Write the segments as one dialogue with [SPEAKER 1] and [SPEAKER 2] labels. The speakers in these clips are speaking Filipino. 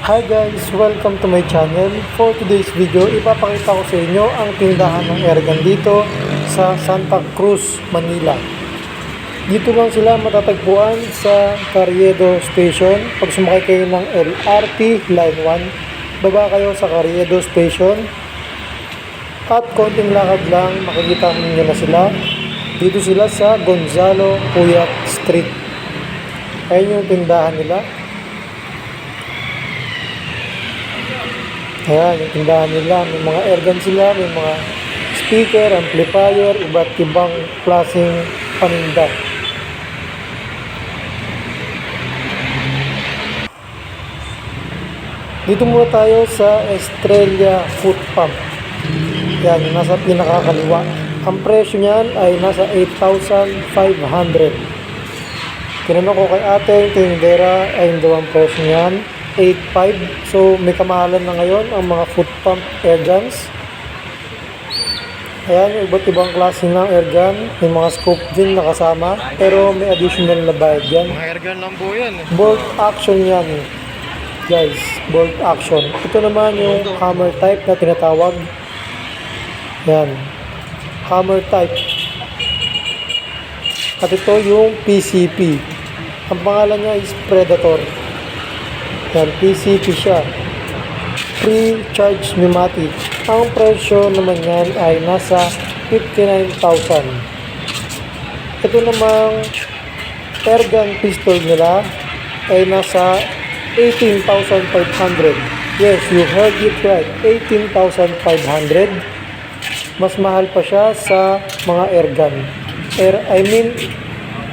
[SPEAKER 1] Hi guys! Welcome to my channel. For today's video, ipapakita ko sa inyo ang tindahan ng Ergan dito sa Santa Cruz, Manila. Dito lang sila matatagpuan sa Carriedo Station. Pag sumakay kayo ng LRT Line 1, baba kayo sa Carriedo Station. At konting lakad lang, makikita ninyo na sila. Dito sila sa Gonzalo Puyat Street. Ayun yung tindahan nila. Ayan, yung tindahan nila. May mga airgun sila, may mga speaker, amplifier, iba't ibang klaseng paninda. Dito muna tayo sa Estrella Food Pump. Yan, nasa pinakakaliwa. Ang presyo niyan ay nasa 8,500. Tinanong ko kay ate, tindera, ay hindi ang presyo niyan. 8.5. So, may kamahalan na ngayon ang mga foot pump air guns. Ayan, yung iba't ibang klase ng air gun. May mga scope din na kasama. Pero may additional na bayad yan.
[SPEAKER 2] Mga airgun lang po yan.
[SPEAKER 1] Bolt action yan. Guys, bolt action. Ito naman yung hammer type na tinatawag. Yan. Hammer type. At ito yung PCP. Ang pangalan niya is Predator. Yan, PCP siya. Free charge pneumatic. Ang presyo naman yan ay nasa 59,000. Ito namang air gun pistol nila ay nasa 18,500. Yes, you heard it right. 18,500. Mas mahal pa siya sa mga air gun. Air, I mean,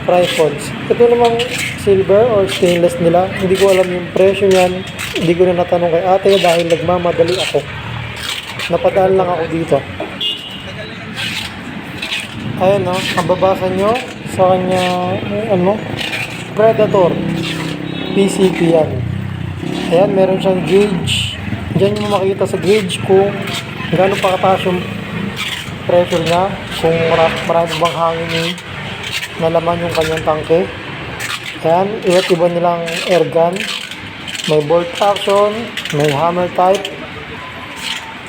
[SPEAKER 1] rifles. Ito namang silver or stainless nila. Hindi ko alam yung presyo niyan. Hindi ko na natanong kay ate dahil nagmamadali ako. Napadaan lang ako dito. Ayan no, ang nyo sa kanya, ano, Predator. PCP yan. Ayan, meron siyang gauge. Diyan mo makita sa gauge kung gaano pa kataas yung pressure niya, kung mara- marami bang hangin yung nalaman yung kanyang tangke. Ayan, iba't iba nilang air gun. May bolt action, may hammer type,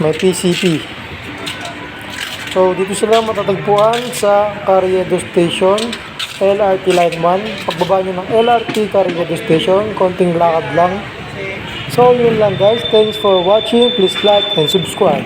[SPEAKER 1] may PCP. So, dito sila matatagpuan sa Carriedo Station, LRT Line 1. Pagbaba nyo ng LRT Carriedo Station, konting lakad lang. So, yun lang guys. Thanks for watching. Please like and subscribe.